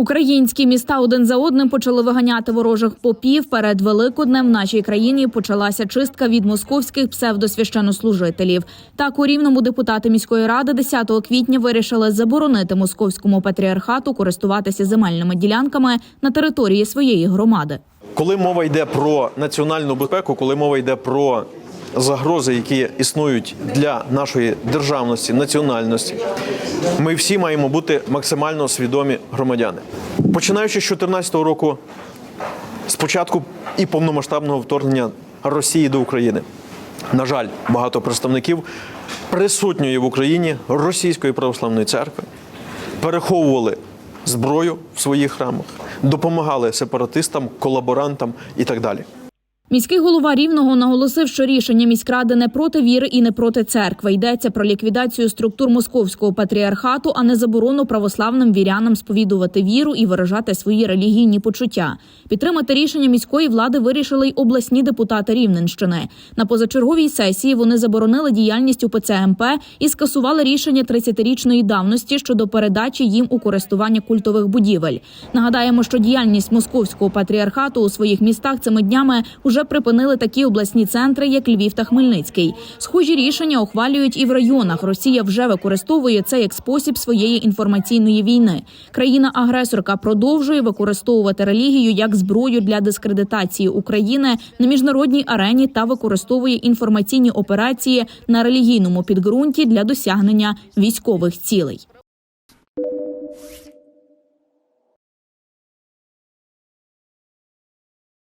Українські міста один за одним почали виганяти ворожих попів. Перед Великоднем в нашій країні почалася чистка від московських псевдосвященнослужителів. Так у рівному депутати міської ради 10 квітня вирішили заборонити московському патріархату користуватися земельними ділянками на території своєї громади. Коли мова йде про національну безпеку, коли мова йде про загрози, які існують для нашої державності, національності, ми всі маємо бути максимально свідомі громадяни. Починаючи з 2014 року, спочатку і повномасштабного вторгнення Росії до України, на жаль, багато представників присутньої в Україні Російської православної церкви переховували зброю в своїх храмах, допомагали сепаратистам, колаборантам і так далі. Міський голова рівного наголосив, що рішення міськради не проти віри і не проти церкви. Йдеться про ліквідацію структур московського патріархату, а не заборону православним вірянам сповідувати віру і виражати свої релігійні почуття. Підтримати рішення міської влади вирішили й обласні депутати Рівненщини. На позачерговій сесії вони заборонили діяльність УПЦ МП і скасували рішення 30-річної давності щодо передачі їм у користування культових будівель. Нагадаємо, що діяльність московського патріархату у своїх містах цими днями уже припинили такі обласні центри, як Львів та Хмельницький. Схожі рішення ухвалюють і в районах. Росія вже використовує це як спосіб своєї інформаційної війни. Країна-агресорка продовжує використовувати релігію як зброю для дискредитації України на міжнародній арені та використовує інформаційні операції на релігійному підґрунті для досягнення військових цілей.